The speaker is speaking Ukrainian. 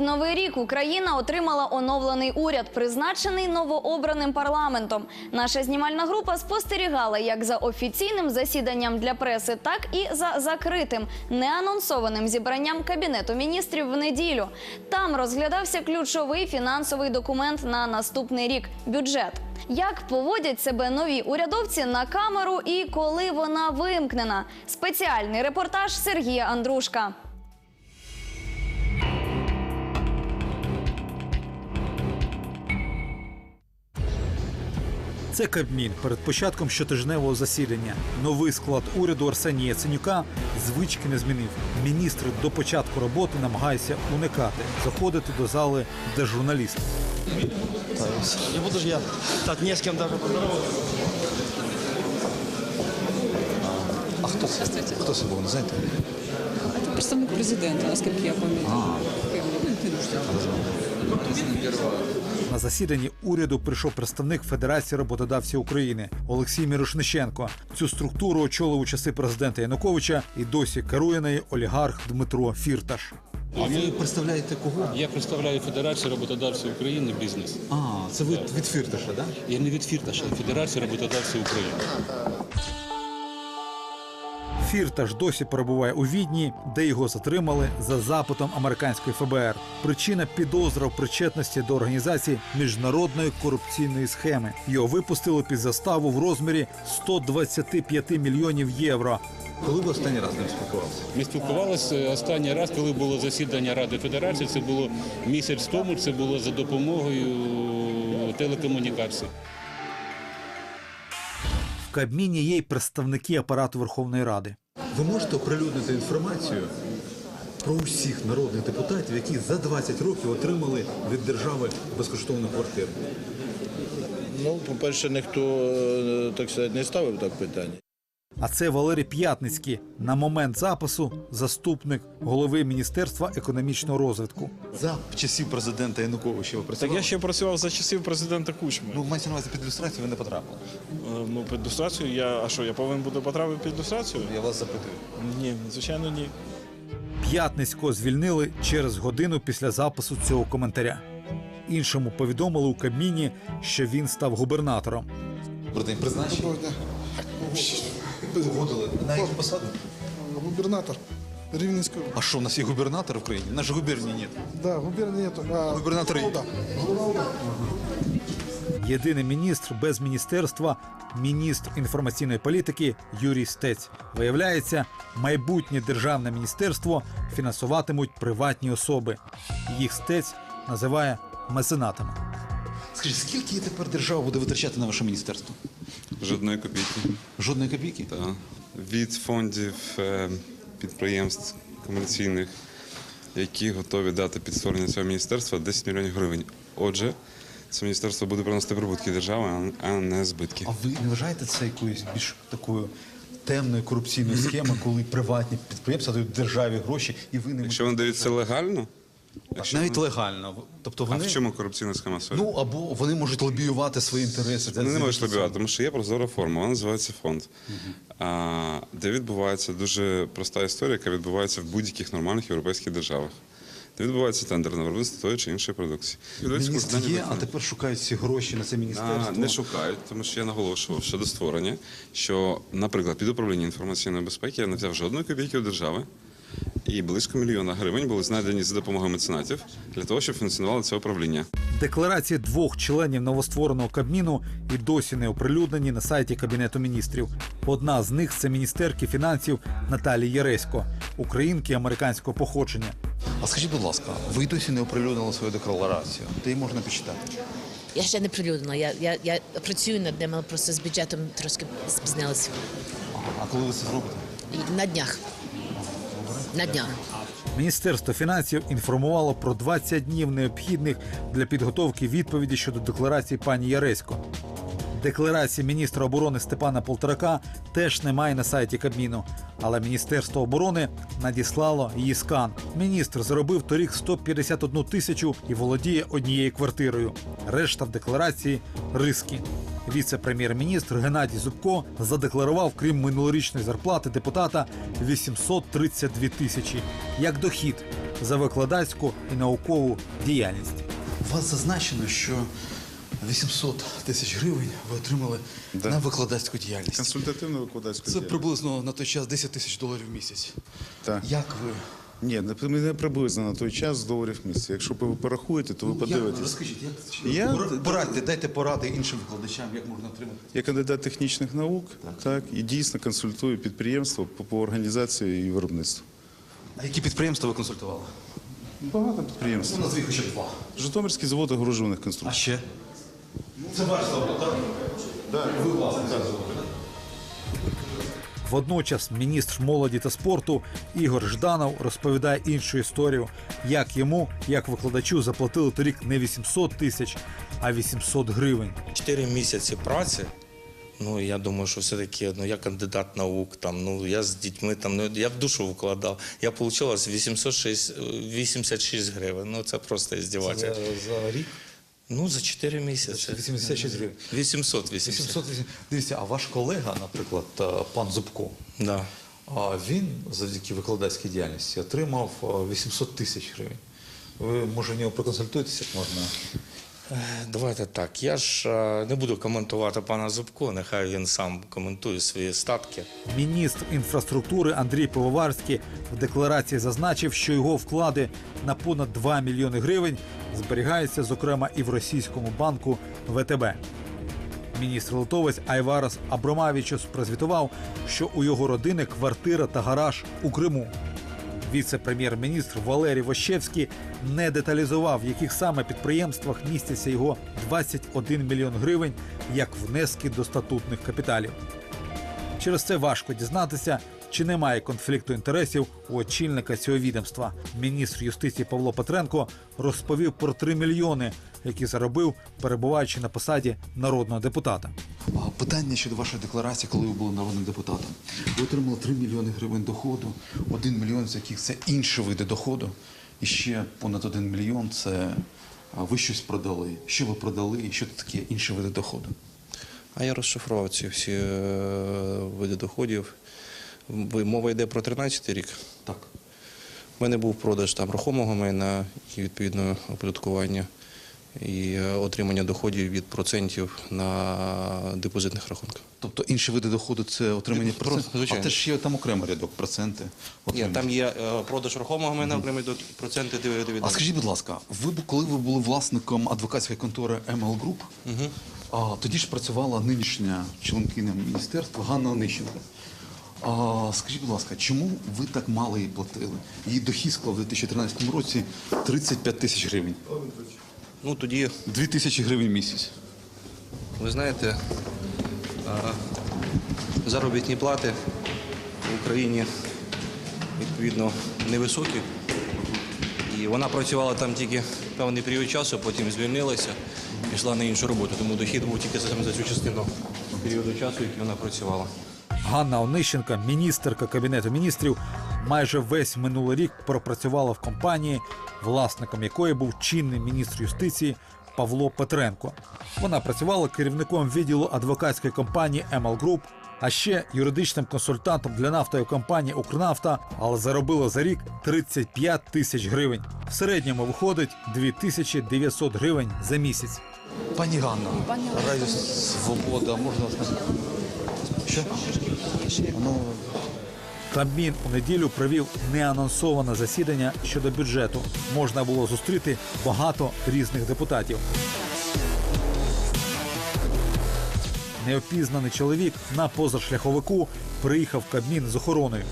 Новий рік Україна отримала оновлений уряд, призначений новообраним парламентом. Наша знімальна група спостерігала як за офіційним засіданням для преси, так і за закритим неанонсованим зібранням кабінету міністрів в неділю. Там розглядався ключовий фінансовий документ на наступний рік бюджет. Як поводять себе нові урядовці на камеру і коли вона вимкнена? Спеціальний репортаж Сергія Андрушка. Це Кабмін перед початком щотижневого засідання. Новий склад уряду Арсенія Яценюка звички не змінив. Міністр до початку роботи намагається уникати заходити до зали, де журналісти. Не буду же я так не с кем даже поздороваться. А хто це? Хто це був, не знаєте? Це представник президента, наскільки я пам'ятаю. На засіданні уряду прийшов представник Федерації роботодавців України Олексій Мірошниченко. Цю структуру очолив у часи президента Януковича і досі керує нею олігарх Дмитро Фірташ. А ви представляєте кого? Я представляю Федерацію роботодавців України бізнес. А, це ви від Фірташа, так? Я не від Фірташа, а Федерація роботодавців України. Фірташ досі перебуває у Відні, де його затримали за запитом американської ФБР. Причина підозра в причетності до організації міжнародної корупційної схеми. Його випустили під заставу в розмірі 125 мільйонів євро. Коли ви останній раз ним спілкувалися? Ми спілкувалися останній раз, коли було засідання Ради Федерації. Це було місяць тому. Це було за допомогою телекомунікацій. Кабміні є й представники апарату Верховної Ради. Ви можете оприлюднити інформацію про усіх народних депутатів, які за 20 років отримали від держави безкоштовну квартиру? Ну, по-перше, ніхто е, так сказати, не ставив так питання. А це Валерій П'ятницький, на момент запису заступник голови Міністерства економічного розвитку. За часів президента Януковича ви Так працювали? я ще працював за часів президента Кучми. Ну, мається на увазі під ілюстрацію ви не потрапили. Е, Ну, під люстрацію я. А що, я повинен буду потрапити під люстрацію? Я вас запитую. Ні, звичайно, ні. П'ятницького звільнили через годину після запису цього коментаря. Іншому повідомили у Кабміні, що він став губернатором. Бродень призначення? Погодили. На яку посаду? Губернатор Рівненської. А що, у нас є губернатор в країні? Нашої губернії нет. Да, губернии нету. А, Губернатор є. да. Єдиний міністр без міністерства міністр інформаційної політики Юрій Стець. Виявляється, майбутнє державне міністерство фінансуватимуть приватні особи. Їх стець називає меценатами. Скажіть, скільки тепер держава буде витрачати на ваше міністерство? Жодної копійки. Жодної копійки? Та. Від фондів е, підприємств комерційних, які готові дати під створення цього міністерства 10 мільйонів гривень. Отже, це міністерство буде приносити прибутки держави, а не збитки. А ви не вважаєте це якоюсь більш такою темною корупційною схемою, коли приватні підприємства дають державі гроші і ви не Якщо вони дають це легально, якщо навіть вони- легально. Тобто а вони в чому корупційна схема сьогодні? ну або вони можуть лобіювати свої інтереси. Вони не можуть лобіювати, тому що є прозора форма, вона називається фонд, а, де відбувається дуже проста історія, яка відбувається в будь-яких нормальних європейських державах. Де відбувається тендер на виробництво тої чи іншої продукції. Відбувається Міністр є, а тепер шукають ці гроші на це А, міністерство. не шукають, тому що я наголошував щодо створення, що, наприклад, під управління інформаційної безпеки я не взяв жодної копійки у держави, і близько мільйона гривень були знайдені за допомогою меценатів для того, щоб функціонувало це управління. Декларації двох членів новоствореного Кабміну і досі не оприлюднені на сайті Кабінету міністрів. Одна з них це міністерки фінансів Наталії Яресько, українки американського походження. А скажіть, будь ласка, ви досі не оприлюднили свою декларацію? Де її можна почитати? Я ще не прилюднила. Я, я, я працюю над ним, але просто з бюджетом трошки спізнилася. А коли ви це зробите? На днях. На днях. Міністерство фінансів інформувало про 20 днів необхідних для підготовки відповіді щодо декларації пані Яресько. Декларації міністра оборони Степана Полторака теж немає на сайті Кабміну, але Міністерство оборони надіслало її скан. Міністр заробив торік 151 тисячу і володіє однією квартирою. Решта в декларації риски. Віце-прем'єр-міністр Геннадій Зубко задекларував, крім минулорічної зарплати депутата, 832 тисячі як дохід. за викладацьку і наукову діяльність. У вас зазначено, що 800 тисяч гривень ви отримали на викладацьку діяльність. Консультативно викладацьку Це приблизно на той час 10 тисяч доларів в місяць. Так. Як ви? Ні, не, не приблизно на той час доларів в місяць. Якщо ви порахуєте, то ви Ну, подивитесь. розкажіть, як Я- порадьте, дайте поради іншим викладачам, як можна отримати. Я кандидат технічних наук, так. і дійсно консультую підприємства по, по організації і виробництву. А які підприємства ви консультували? Багато підприємств. Ну, хоча б два. Житомирський завод огорожуваних А ще? Це ваш завод, так? Так. Ви власник цього заводу. Водночас міністр молоді та спорту Ігор Жданов розповідає іншу історію, як йому, як викладачу, заплатили торік не 800 тисяч, а 800 гривень. Чотири місяці праці. Ну я думаю, що все-таки ну я кандидат наук. Там ну я з дітьми там ну я в душу вкладав. Я отримала 806, 86 гривень. Ну це просто іздіватель. За рік? Ну за 4 місяці. 86 гривень. 800 800. 808. Дивіться, а ваш колега, наприклад, е, пан Зубко, Да. він завдяки викладацькій діяльності отримав е, 800 тисяч гривень. Ви, може, в нього проконсультуєтеся, як можна? Е, Давайте так. Я ж е, не буду коментувати пана Зубко. Нехай він сам коментує свої статки. Міністр інфраструктури Андрій Пивоварський в декларації зазначив, що його вклади на понад 2 мільйони гривень зберігаються, зокрема, і в російському банку ВТБ. Міністр литовець Айварас Абромавічус прозвітував, що у його родини квартира та гараж у Криму. Віце-прем'єр-міністр Валерій Вощевський не деталізував, в яких саме підприємствах містяться його 21 мільйон гривень як внески до статутних капіталів. Через це важко дізнатися, чи немає конфлікту інтересів у очільника цього відомства. Міністр юстиції Павло Петренко розповів про 3 мільйони, які заробив, перебуваючи на посаді народного депутата. Питання щодо вашої декларації, коли ви були народним депутатом. Ви отримали 3 мільйони гривень доходу, 1 мільйон з яких це інші види доходу, і ще понад 1 мільйон це ви щось продали. Що ви продали і що це таке інші види доходу? А я розшифрував ці всі е, види доходів. Мова йде про 13 рік. Так. У мене був продаж там рухомого майна і відповідно оподаткування і е, отримання доходів від процентів на депозитних рахунках. Тобто інші види доходу це отримання процентів? А звичайно. теж ще там окремий рядок, проценти. Ні, там є е, продаж рухомого майна, окремі до- проценти дивіденди. А скажіть, будь ласка, ви б- коли ви були власником адвокатської контори ML Group, а, тоді ж працювала нинішня членкиня міністерства Ганна Онищенко. А, скажіть, будь ласка, чому ви так мало їй платили? Її дохід склав у 2013 році 35 тисяч гривень. Ну тоді, 2 тисячі гривень в місяць. ви знаєте, заробітні плати в Україні відповідно невисокі. І вона працювала там тільки певний період часу, потім звільнилася, пішла на іншу роботу. Тому дохід був тільки за цю частину періоду часу, який вона працювала. Ганна Онищенка, міністерка кабінету міністрів, майже весь минулий рік пропрацювала в компанії, власником якої був чинний міністр юстиції Павло Петренко. Вона працювала керівником відділу адвокатської компанії ML Group, а ще юридичним консультантом для нафтової компанії Укрнафта, але заробила за рік 35 тисяч гривень. В середньому виходить 2900 гривень за місяць. Пані Ганна, Радіо Свобода, можна? Що? Ну, Кабмін у неділю провів неанонсоване засідання щодо бюджету. Можна було зустріти багато різних депутатів. Неопізнаний чоловік на позашляховику приїхав в Кабмін з охороною.